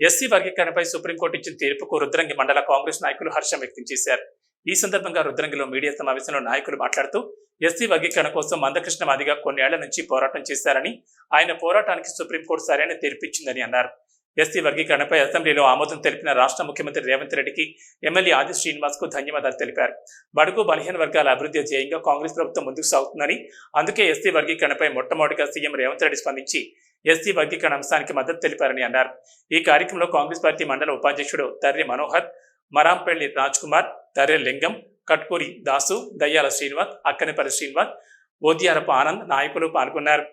SC వర్గీకరణపై supreme court ఇచ్చిన తీర్పుకు రుద్రంగి మండల కాంగ్రెస్ నాయకులు హర్షం వ్యక్తం చేశారు. ఈ సందర్భంగా రుద్రంగిలో మీడియా సమావేశంలో నాయకులు మాట్లాడుతూ ఎస్సీ వర్గీకరణ కోసం మందకృష్ణ మాదిగా కొన్నేళ్ళ నుంచి పోరాటం చేశారని ఆయన పోరాటానికి సుప్రీంకోర్టు సరైన తీర్పిచ్చిందని అన్నారు. ఎస్సీ వర్గీకరణపై అసెంబ్లీలో ఆమోదం తెలిపిన రాష్ట్ర ముఖ్యమంత్రి రేవంత్ రెడ్డికి ఎమ్మెల్యే ఆది శ్రీనివాస్కు ధన్యవాదాలు తెలిపారు. బడుగు బలహీన వర్గాల అభివృద్ధి ధ్యేయంగా కాంగ్రెస్ ప్రభుత్వం ముందుకు సాగుతుందని అందుకే ఎస్సీ వర్గీకరణపై మొట్టమొదటిగా సీఎం రేవంత్ రెడ్డి స్పందించి ఎస్సీ వర్గీకరణ అంశానికి మద్దతు తెలిపారని అన్నారు. ఈ కార్యక్రమంలో కాంగ్రెస్ పార్టీ మండల ఉపాధ్యక్షుడు తర్రి మనోహర్ మరాంపల్లి రాజ్ కుమార్ తర్రె లింగం కట్కూరి దాసు దయ్యాల శ్రీనివాస్ అక్కనపల్లి శ్రీనివాస్ ఓదియారపు ఆనంద్ నాయకులు పాల్గొన్నారు.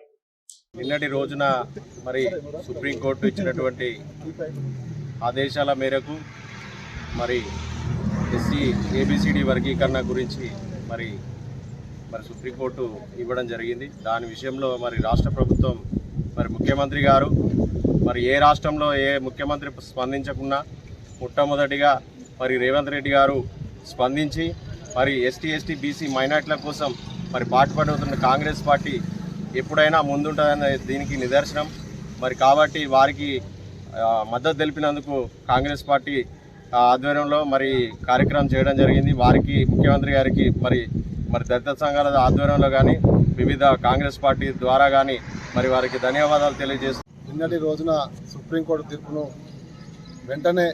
నిన్నటి రోజున మరి సుప్రీంకోర్టు ఇచ్చినటువంటి ఆదేశాల మేరకు మరి ఎస్సీ ఏబిసిడి వర్గీకరణ గురించి మరి మరి సుప్రీంకోర్టు ఇవ్వడం జరిగింది. దాని విషయంలో మరి రాష్ట్ర ప్రభుత్వం మరి ముఖ్యమంత్రి గారు మరి ఏ రాష్ట్రంలో ఏ ముఖ్యమంత్రి స్పందించకుండా మొట్టమొదటిగా మరి రేవంత్ రెడ్డి గారు స్పందించి మరి ఎస్టీ ఎస్టీ బీసీ మైనార్టీల కోసం మరి పాటుపడుతున్న కాంగ్రెస్ పార్టీ ఎప్పుడైనా ముందుంటుందనే దీనికి నిదర్శనం. మరి కాబట్టి వారికి మద్దతు తెలిపినందుకు కాంగ్రెస్ పార్టీ ఆధ్వర్యంలో మరి కార్యక్రమం చేయడం జరిగింది. వారికి ముఖ్యమంత్రి గారికి మరి మరి దళిత సంఘాల ఆధ్వర్యంలో కానీ వివిధ కాంగ్రెస్ పార్టీ ద్వారా కానీ మరి వారికి ధన్యవాదాలు తెలియజేస్తూ నిన్నటి రోజున సుప్రీంకోర్టు తీర్పును వెంటనే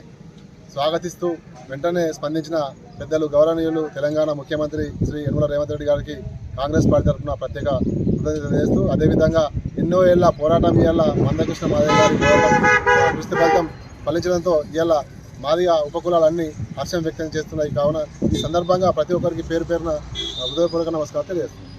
స్వాగతిస్తూ వెంటనే స్పందించిన పెద్దలు గౌరవనీయులు తెలంగాణ ముఖ్యమంత్రి శ్రీ యనమల రేవంత్ రెడ్డి గారికి కాంగ్రెస్ పార్టీ తరఫున ప్రత్యేక కృతజ్ఞత తెలియజేస్తూ అదేవిధంగా ఎన్నో ఏళ్ళ పోరాటం ఇవాళ మందకృష్ణ మాదయ్య గారి పోరాటం ఆ, ఫలితం ఫలించడంతో ఇవాళ మాదిగా ఉపకులాలన్నీ హర్షం వ్యక్తం చేస్తున్నాయి. కావున ఈ సందర్భంగా ప్రతి ఒక్కరికి పేరు పేరున హృదయపూర్వక నమస్కారం తెలియజేస్తున్నాను.